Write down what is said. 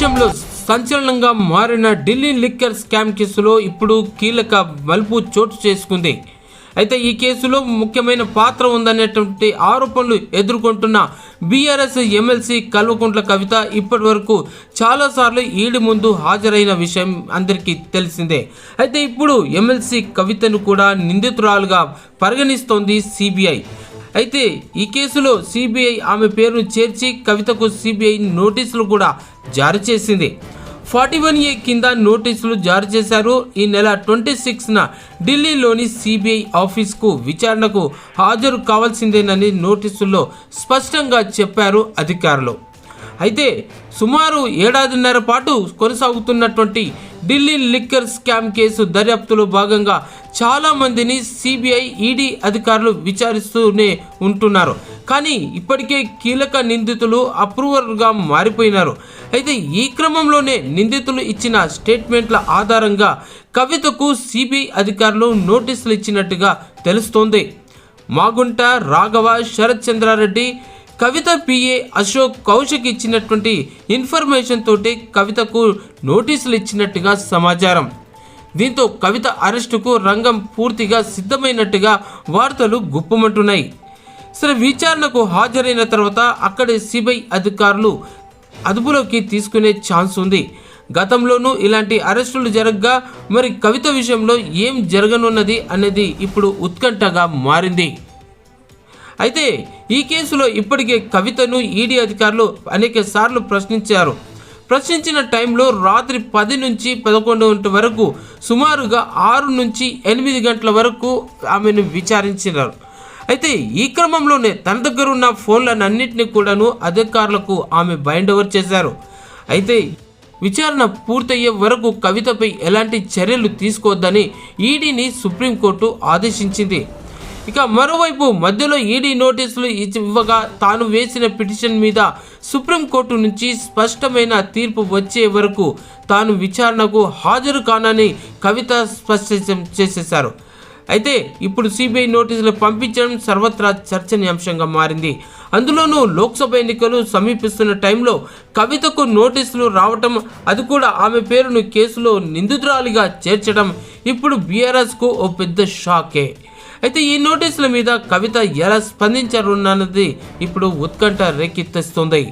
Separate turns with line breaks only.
టైంలో సంచలనంగా మారిన ఢిల్లీ లిక్కర్ స్కామ్ కేసులో ఇప్పుడు కీలక మలుపు చోటు చేసుకుంది. అయితే ఈ కేసులో ముఖ్యమైన పాత్ర ఉందనేటువంటి ఆరోపణలు ఎదుర్కొంటున్న బీఆర్ఎస్ ఎమ్మెల్సీ కల్వకుంట్ల కవిత ఇప్పటి వరకు చాలాసార్లు ఈడి ముందు హాజరైన విషయం అందరికీ తెలిసిందే. అయితే ఇప్పుడు ఎమ్మెల్సీ కవితను కూడా నిందితురాలుగా పరిగణిస్తోంది సిబిఐ. అయితే ఈ కేసులో సిబిఐ ఆమె పేరును చేర్చి కవితకు సిబిఐ నోటీసులు కూడా జారీ చేసింది. ఫార్టీ వన్ ఏ కింద నోటీసులు జారీ చేశారు. ఈ నెల ట్వంటీ సిక్స్న ఢిల్లీలోని సిబిఐ ఆఫీస్కు విచారణకు హాజరు కావాల్సిందేనని నోటీసుల్లో స్పష్టంగా చెప్పారు అధికారులు. అయితే సుమారు ఏడాదిన్నర పాటు కొనసాగుతున్నటువంటి ఢిల్లీ లిక్కర్ స్కామ్ కేసు దర్యాప్తులో భాగంగా చాలా మందిని సిబిఐ ఈడీ అధికారులు విచారిస్తూనే ఉంటున్నారు. కానీ ఇప్పటికే కీలక నిందితులు అప్రూవర్గా మారిపోయినారు. అయితే ఈ క్రమంలోనే నిందితులు ఇచ్చిన స్టేట్మెంట్ల ఆధారంగా కవితకు సిబిఐ అధికారులు నోటీసులు ఇచ్చినట్టుగా తెలుస్తోంది. మాగుంట రాఘవ శరత్ చంద్రారెడ్డి కవిత పిఏ అశోక్ కౌశిక్ ఇచ్చినటువంటి ఇన్ఫర్మేషన్ తోటి కవితకు నోటీసులు ఇచ్చినట్టుగా సమాచారం. దీంతో కవిత అరెస్టుకు రంగం పూర్తిగా సిద్ధమైనట్టుగా వార్తలు గుప్పమంటున్నాయి. సరే విచారణకు హాజరైన తర్వాత అక్కడి సిబిఐ అధికారులు అదుపులోకి తీసుకునే ఛాన్స్ ఉంది. గతంలోనూ ఇలాంటి అరెస్టులు జరగగా మరి కవిత విషయంలో ఏం జరగనున్నది అనేది ఇప్పుడు ఉత్కంఠగా మారింది. అయితే ఈ కేసులో ఇప్పటికే కవితను ఈడీ అధికారులు అనేక సార్లు ప్రశ్నించారు. ప్రశ్నించిన టైంలో రాత్రి పది నుంచి పదకొండు గంటల వరకు సుమారుగా ఆరు నుంచి ఎనిమిది గంటల వరకు ఆమెను విచారించినారు. అయితే ఈ క్రమంలోనే తన దగ్గర ఉన్న ఫోన్లన్నింటినీ కూడాను అధికారులకు ఆమె బైండ్ ఓవర్ చేశారు. అయితే విచారణ పూర్తయ్యే వరకు కవితపై ఎలాంటి చర్యలు తీసుకోవద్దని ఈడీని సుప్రీంకోర్టు ఆదేశించింది. ఇక మరోవైపు మధ్యలో ఈడీ నోటీసులు ఇచ్చి- ఇవ్వగా తాను వేసిన పిటిషన్ మీద సుప్రీంకోర్టు నుంచి స్పష్టమైన తీర్పు వచ్చే వరకు తాను విచారణకు హాజరు కానని కవిత స్పష్టం చేసేశారు. అయితే ఇప్పుడు సిబిఐ నోటీసులు పంపించడం సర్వత్రా చర్చనీయాంశంగా మారింది. అందులోనూ లోక్సభ ఎన్నికలు సమీపిస్తున్న టైంలో కవితకు నోటీసులు రావటం అది కూడా ఆమె పేరును కేసులో నిందితురాలిగా చేర్చడం ఇప్పుడు బీఆర్ఎస్కు ఓ పెద్ద షాకే. అయితే ఈ నోటీసుల మీద కవిత ఎలా స్పందించారు అన్నది ఇప్పుడు ఉత్కంఠ రేకెత్తిస్తుంది.